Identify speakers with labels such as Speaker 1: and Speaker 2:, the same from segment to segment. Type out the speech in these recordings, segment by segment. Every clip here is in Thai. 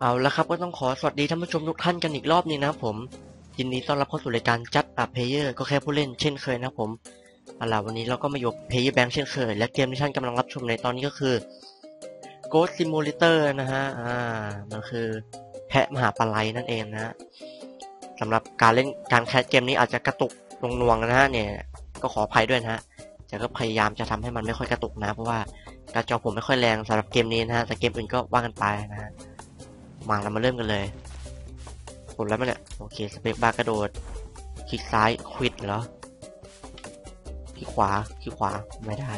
Speaker 1: เอาละครับก็ต้องขอสวัสดีท่านผู้ชมทุกท่านกันอีกรอบหนึงนะครับผมยินดีต้อนรับเข้าสู่รายการจัดอัพเพเยอร์ก็แค่ผู้เล่นเช่นเคยนะครับผมเอาล่ะวันนี้เราก็มาอยู่เพย์แบงค์เช่นเคย และเกมที่ท่านกำลังรับชมในตอนนี้ก็คือ Ghost Simulator นะฮะอ่ามันคือแพะมหาปลาไหลนั่นเองนะฮะสำหรับการเล่นการแคสเกมนี้อาจจะกระตุกลงนวงนะฮะเนี่ยก็ขออภัยด้วยนะฮะแต่ก็พยายามจะทำให้มันไม่ค่อยกระตุกนะ เพราะว่า การจอผมไม่ค่อยแรงสำหรับเกมนี้นะฮะแต่เกมอื่นก็ว่ากันไปนะฮะมาเรามาเริ่มกันเลยกดแล้วมั้เนี่ยโอเคสเปคบาร์กระโดดคลิกซ้ายควิดเหรอคลิกขวาคลิกขวาไม่ได้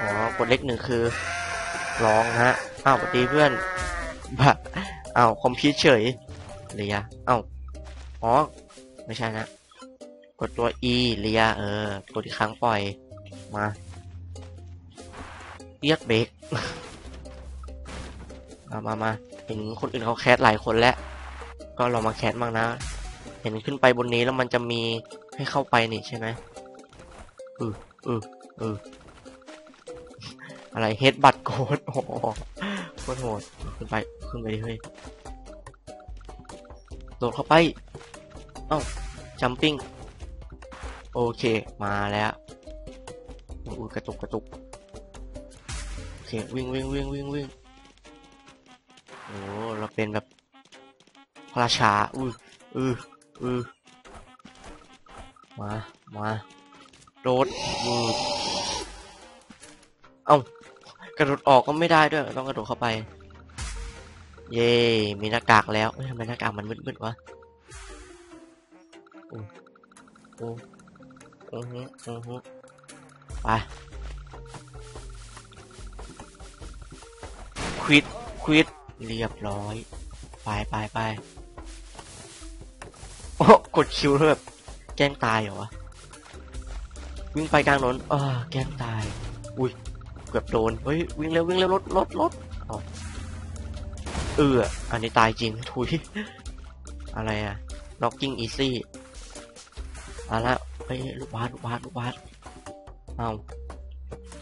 Speaker 1: อ๋อกดเลขหนึ่งคือร้องนะฮะอ้าวสวัสดีเพื่อนบะอ้าวคอมพิวเฉยเลียอ้าวอ๋อไม่ใช่นะกดตัว E เลียเออกดอีกครั้งปล่อยมา เรียกเบรกมามามาเห็นคนอื่นเขาแคสหลายคนแล้ว ก็ลองมาแคสบ้างนะ เห็นขึ้นไปบนนี้แล้วมันจะมีให้เข้าไปนี่ใช่ไหมอืออืออืออะไรเฮดบัตโกดโอ้โหโคตรโหดขึ้นไปขึ้นไปดิเฮ้ยโดดเข้าไป เอ้าจัมปิ้ง โอเค มาแล้วอุ้ยกระตุกกระตุก ควิ่งวิ่งวิ่งวิ่งวิ่งโอ้เราเป็นแบบพระราชาอืออืออือมามาโดดอือเอากระโดดออกก็ไม่ได้ด้วย ต้องกระโดดเข้าไป เย่มีหน้ากากแล้วทำไมหน้ากากมันมืดๆวะโอ้โอ้อือฮึอือฮึไป วิดควิดเรียบร้อย ไปไปไปโอ้กดคิวแล้วแบบแกล้งตายเหรอวะวิ่งไปกลางถนนอ่าแกล้งตาย อุ้ยเกือบโดนเฮ้ยวิ่งเร็ววิ่งเร็วรถรถรถอ๋อเอออันนี้ตายจริงทุยอะไรอะ locking easy เอาละเฮ้ยลูกบาสลูกบาสลูกบาสเอา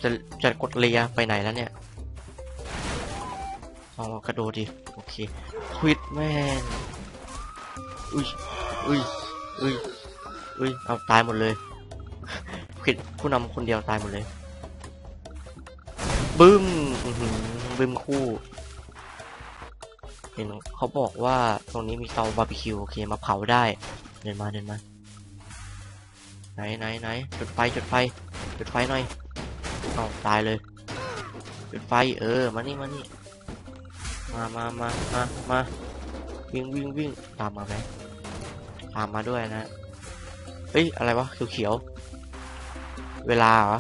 Speaker 1: จะจะกดเลียไปไหนแล้วเนี่ย เอากระโดดดิ โอเคควิดแม่งอุ้ยอุ้ยอุ้ยอุ้ยเอาตายหมดเลยควิดผู้นำคนเดียวตายหมดเลย บึ้มบึ้มคู่ เห็นเขาบอกว่าตรงนี้มีเตาบาร์บีคิวโอเคมาเผาได้ เดินมาเดินมา ไหนไหนไหนจุดไฟจุดไฟจุดไฟหน่อยเอาตายเลยจุดไฟเออมานี่มานี่ มามามามามาวิ่งวิ่งวิ่งตามมาไหมตามมาด้วยนะเฮ้ยอะไรวะเขียวๆเวลาเหรอ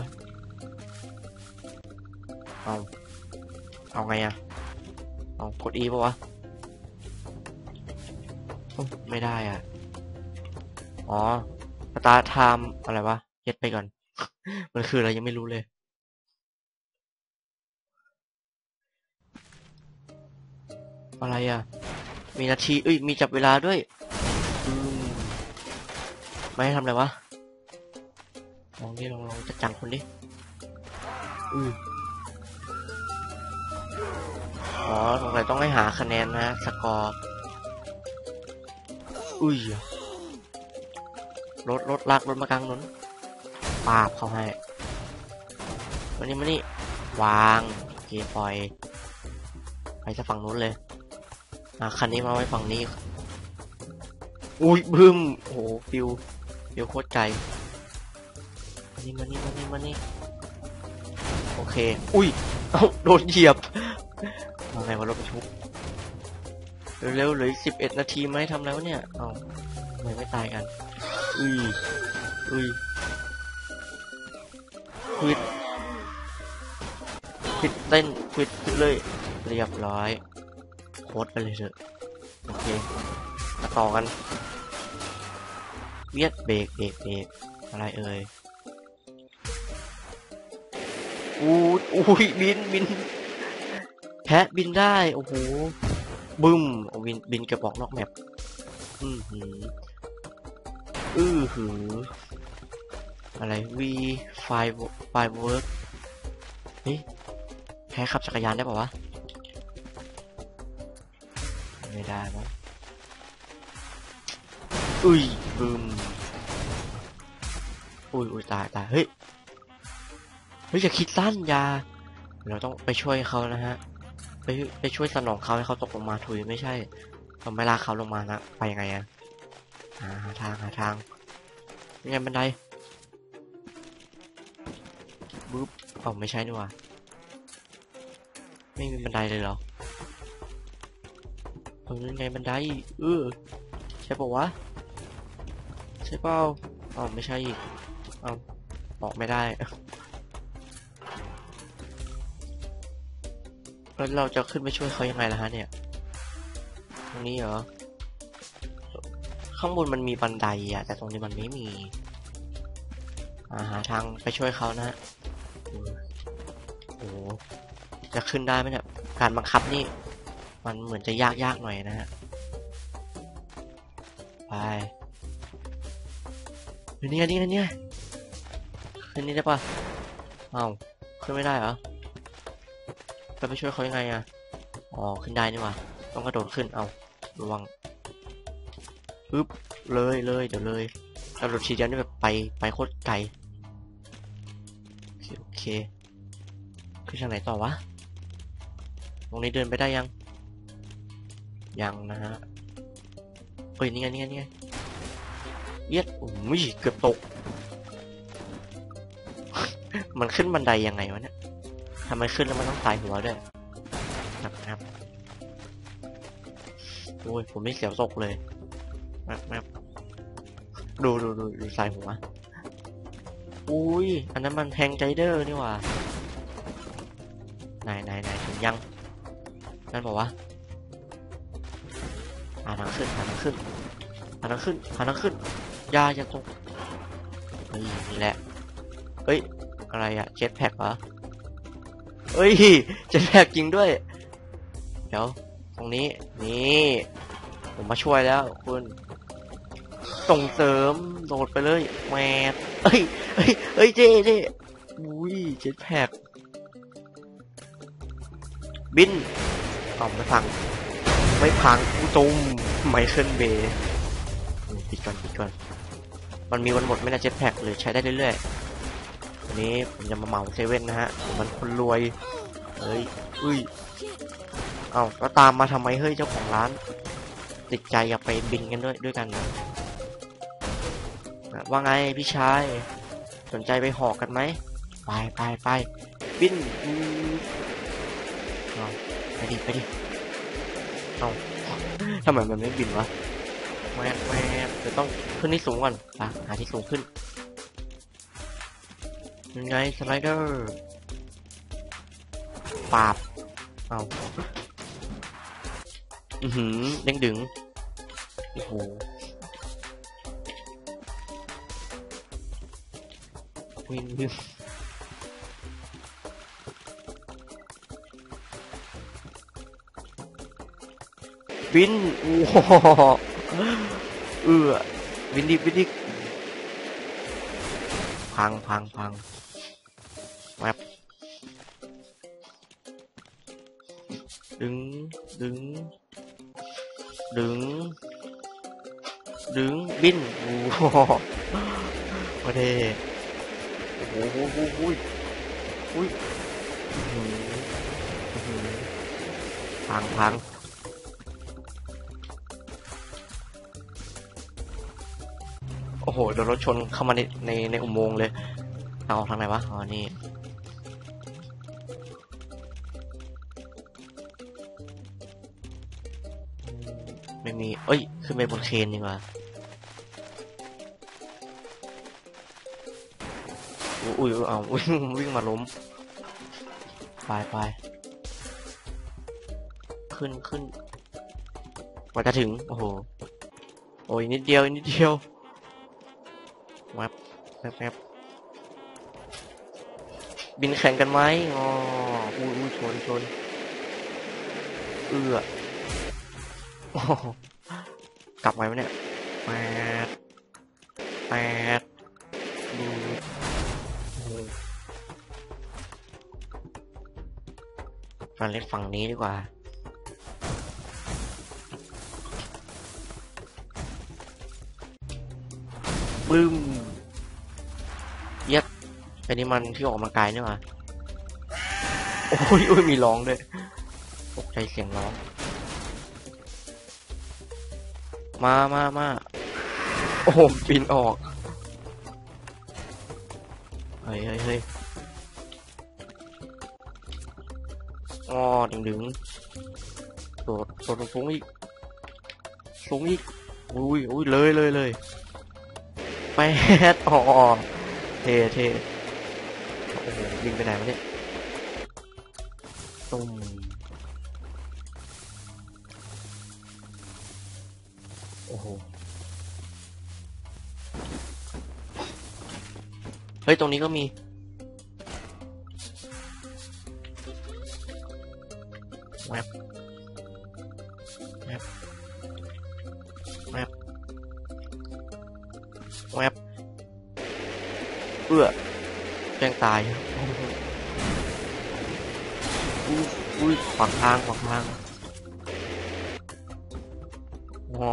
Speaker 1: เอาเอาไงอะเอากด E ปะวะไม่ได้อะ อ๋อตาทไทม์อะไรวะเย็ดไปก่อน มันคืออะไรยังไม่รู้เลย อะไรอะ มีนาทีเอ้ย มีจับเวลาด้วยมไม่ให้ทำอะไรวะ ลองดิลองลองจัดจังคนดิอืออ๋อสงสัยต้องให้หาคะแนนนะ สกอร์ อุ้ย รถ รถลากรถมากลางถนนปาบเขาให้มานี่มานี่ วางโอเคปล่อย ไปจะฝั่งนู้นเลย อะคันนี้มาไว้ฝั่งนี้ อุ้ยบึ้มโอ้โหฟิวฟิวโคตรไกลมานี่มานี่มานี่มานี่โอเค อุ้ย เอ้าโดนเหยียบมาไงวะรถบรรทุกเร็วๆเหลืออีกสิบเอ็ดนาทีไหมทำแล้วะเนี่ย เอ้าทำไมไม่ตายกัน อุ้ย อุ้ยควิดควิดเต้นควิดควิดเลย เรียบร้อย โคตรไปเลยเถอะ โอเคมาต่อกัน เวียดเบรกเบรกเบรกอะไรเอ่ยอู้อุ้ยบินบินแพะบินได้ โอ้โหบึ้มโอ้บินบินกือบอกนอกแมปอือหืออือหืออะไร V ไฟไฟเวิร์กเฮ้ยแพ้ขับจักรยานได้ป่าวะ ไม่ได้มั้งอุ้ยบึมอุ้ยอุ้ยตายตายเฮ้ยเฮ้ยอย่าคิดสั้นยาเราต้องไปช่วยเขานะฮะ ไปไปช่วยสนองเขาให้เขาตกลงมาถุยไม่ใช่เราไม่ลากเขาลงมานะไปยังไงอะหาทางหาทางยังไงบันไดบึ๊บอ๋อไม่ใช่นี่ว่าไม่มีบันไดเลยเหรอ เออยังไงบันไดเออใช่ปะวะ ใช่เปล่าอ๋อไม่ใช่อีกเอาออกไม่ได้แล้วเราจะขึ้นไปช่วยเขายังไงล่ะฮะเนี่ย ตรงนี้เหรอ ข้างบนมันมีบันไดอะแต่ตรงนี้มันไม่มีอาหาทางไปช่วยเขานะฮะโอ้โหจะขึ้นได้ไหมเนี่ย การบังคับนี่ มันเหมือนจะยากยากๆหน่อยนะฮะไปเฮ้ยนี่ไงนี่ไงนี่ไงขึ้นนี่ได้ปะเอ้าขึ้นไม่ได้เหรอแล้วไปช่วยเขายังไงอะอ๋อขึ้นได้นี่หว่าต้องกระโดดขึ้นเอาระวังปึ๊บเลยเลยเดี๋ยวเลยกระโดดทีเดียวนี่แบบไปไปโคตรไกลโอเคโอเคขึ้นทางไหนต่อวะตรงนี้เดินไปได้ยัง ยังนะฮะเฮ้ยนี่ไงนี่ไงนี่ไงเย็ดโอ้ยเกือบตก มันขึ้นบันไดยังไงวะเนี่ยทำไมขึ้นแล้วมันต้องสายหัวด้วยครับครับโอ้ยผมไม่เสียวตกเลยแมบแมบดูดูดูดูสายหัวอุ้ย อันนั้นมันแทงใจเดอร์นี่หว่า ไหนไหนไหนถึงยัง นั่นบอกว่าาทางขึ้นหาทางขึ้นหาทางขึ้นหาทางขึ้นยาอย่าตกนี่นี่แหละเฮ้ยอะไรอะเจ็ตแพ็กเหรอเอ้ยเจ็ตแพ็กจริงด้วย เดี๋ยว ตรงนี้นี่ผมมาช่วยแล้วคุณส่งเสริมโดดไปเลยแมดเอ้ยเอ้ยเอ้ยเจ๊เจ๊อุ้ยเจ็ตแพ็กบินเอไม่พัง ไม่พังกูตุ้มไมเคิลเบย์ปิดก่อนปิดก่อนมันมีวันหมดไม่น่าเจ็ตแพ็กเลยใช้ได้เรื่อยๆวันนี้ผมจะมาเหมาเซเว่นนะฮะมันคนรวยเฮ้ยอุ้ยเอ้าก็ตามมาทำไมเฮ้ยเจ้าของร้าน ติดใจอยากไปบินกันด้วยด้วยกันนะว่าไงพี่ชายสนใจไปหอกกันไหมไปไปไปบินอืมเอไปดิไปดิ เอาทำไมมันไม่บินวะแวบแวบเดี๋ยวต้องขึ้นที่สูงก่อนอะหาที่สูงขึ้นยังไงสไลเดอร์ปาบเอาอือหือเด้งดึงโอ้โหวินวิน วินโอ้โหเออวินดิวินดิพังพังพังแวบดึงดึงดึงดึงบินโอ้โหโอเคโอ้โหโอ้โหโอ้ยอุ้ยอื้อหืออื้อหือพังพัง อ้โหโดนรถชนเข้ามาในในในอุโมงค์เลย เอาทางไหนวะ อ๋อ นี่ ไม่มี เอ้ย ขึ้นไปบนเคนดีกว่าอุ๊ยอุ้ยเอาอุ้ยวิ่งมาล้ม ไปไป ขึ้นขึ้นกว่าจะถึง โอ้โห โอ้ยนิดเดียวนิดเดียว วบแวบแวบบินแข่งกันไหมอ๋ออุ้ยอุ้ยชนชนเอือโอ้โหกลับไว้ไหมเนี่ยแปดแปดดูมาเล่นฝั่งนี้ดีกว่า ปึ้มเย็ดอ้นี่มันที่ออกกำลังกายเนี่หว่าโอ้ยโอ้ยมีร้องด้วยตกใจเสียงร้อง มามามาโอ้โหปีนออก เฮ้ยเฮ้ยเฮ้ยอ๋อดึงดึงโดดโดดสูงอีก สูงอีก อุ้ยอุ้ยเลยเลยเลย แปดอ๋อเท่เท่โอ้โหยิงไปไหนวะเนี่ยตุ้มโอ้โห เฮ้ย ตรงนี้ก็มี แวบเอื้อแกล้งตายอุ้ยอุ้ยขวางทางขวางทางอ๋อ